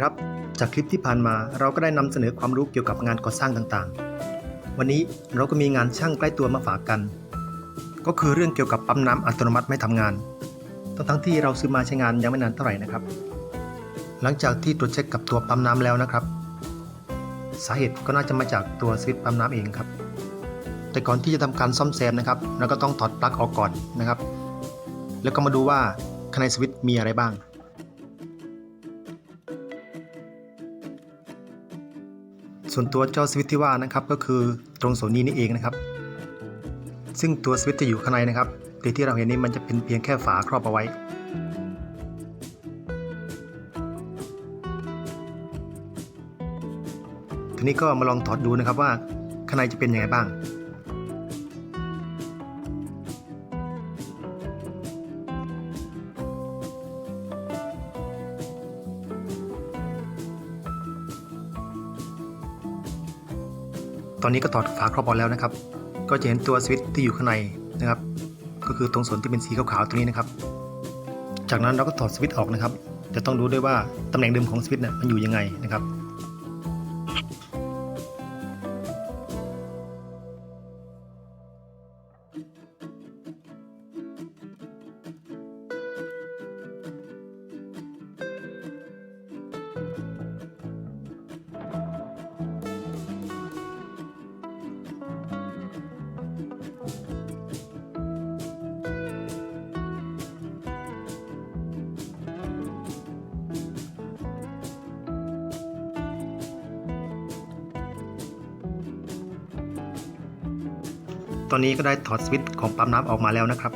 คลิปที่ผ่านมาเราก็ได้นำเสนอความรู้เกี่ยวกับงานก่อสร้างต่างๆ วันนี้เราก็มีงานช่างใกล้ตัวมาฝากกัน ก็คือเรื่องเกี่ยวกับปั๊มน้ำอัตโนมัติไม่ทำงาน ทั้งทั้งที่เราซื้อมาใช้งานยังไม่นานเท่าไหร่นะครับ หลังจากที่ตรวจเช็คกับตัวปั๊มน้ำแล้วนะครับ สาเหตุก็น่าจะมาจากตัวสวิตช์ปั๊มน้ำเองครับ แต่ก่อนที่จะทำการซ่อมแซมนะครับ เราก็ต้องถอดปลั๊กออกก่อนนะครับ แล้วก็มาดูว่าข้างในสวิตช์มีอะไรบ้าง ส่วนตัวเจ้าสวิตที่ว่านะครับก็คือตรงโซนนี้นี่เองนะครับ ซึ่งตัวสวิตจะอยู่ข้างในนะครับแต่ที่เราเห็นนี้มันจะเป็นเพียงแค่ฝาครอบเอาไว้ ทีนี้ก็มาลองถอดดูนะครับว่าข้างในจะเป็นยังไงบ้าง ตอนนี้ก็ถอดฝาครอบออกแล้วนะครับ ก็จะเห็นตัวสวิตช์ที่อยู่ข้างในนะครับ ก็คือตรงส่วนที่เป็นสีขาวๆตรงนี้นะครับ จากนั้นเราก็ถอดสวิตช์ออกนะครับ จะต้องดูด้วยว่าตำแหน่งเดิมของสวิตช์เนี่ยมันอยู่ยังไงนะครับ ตอนนี้ก็ได้ถอดสวิตช์ของปั๊มน้ำออกมาแล้วนะครับ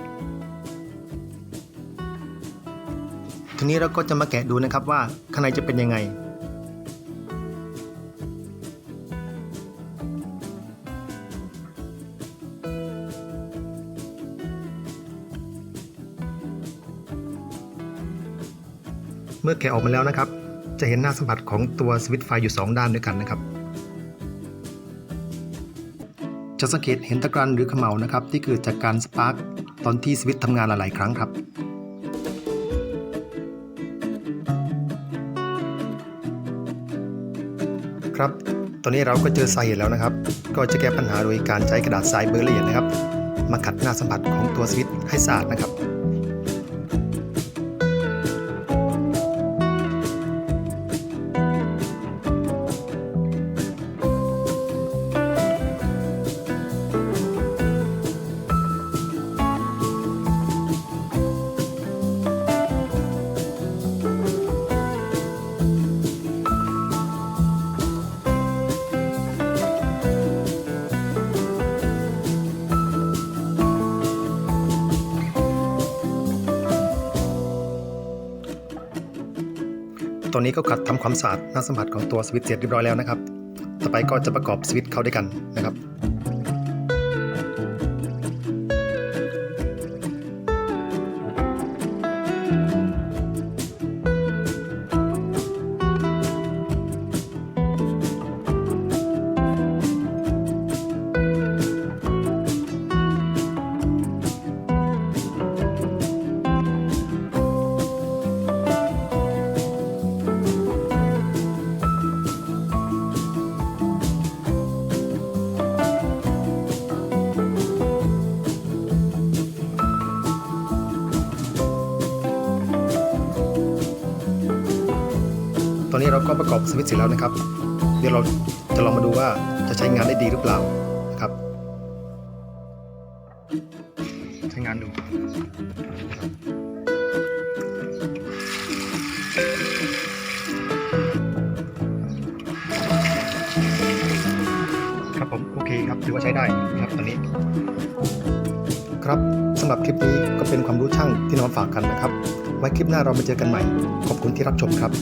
ทีนี้เราก็จะมาแกะดูนะครับว่าข้างในจะเป็นยังไงเมื่อแกะออกมาแล้วนะครับ จะเห็นหน้าสัมผัสของตัวสวิตช์ไฟอยู่ 2 ด้านด้วยกันนะครับ จะสังเกตเห็นตะกรันหรือขมเหลานะครับ ที่เกิดจากการสปาร์กตอนที่สวิตช์ทำงานหลาย ๆ ครั้งครับครับ ตอนนี้เราก็เจอสาเหตุแล้วนะครับ ก็จะแก้ปัญหาโดยการใช้กระดาษทรายเบอร์ละเอียดนะครับ มาขัดหน้าสัมผัสของตัวสวิตช์ให้สะอาดนะครับ ตอนนี้ก็ขัดทำความสะอาดหน้าสัมผัสของตัวสวิตช์เสร็จเรียบร้อยแล้วนะครับ ต่อไปก็จะประกอบสวิตช์เข้าด้วยกันนะครับ นนี้เราก็ประกอบสวิตช์เสร็จแล้วนะครับ เดี๋ยวเราจะลองมาดูว่าจะใช้งานได้ดีหรือเปล่านะครับ ใช้งานดูครับผมโอเคครับถือว่าใช้ได้ครับตอนนี้ ครับสำหรับคลิปนี้ก็เป็นความรู้ช่างที่นำมาฝากกันนะครับ ไว้คลิปหน้าเรามาเจอกันใหม่ ขอบคุณที่รับชมครับ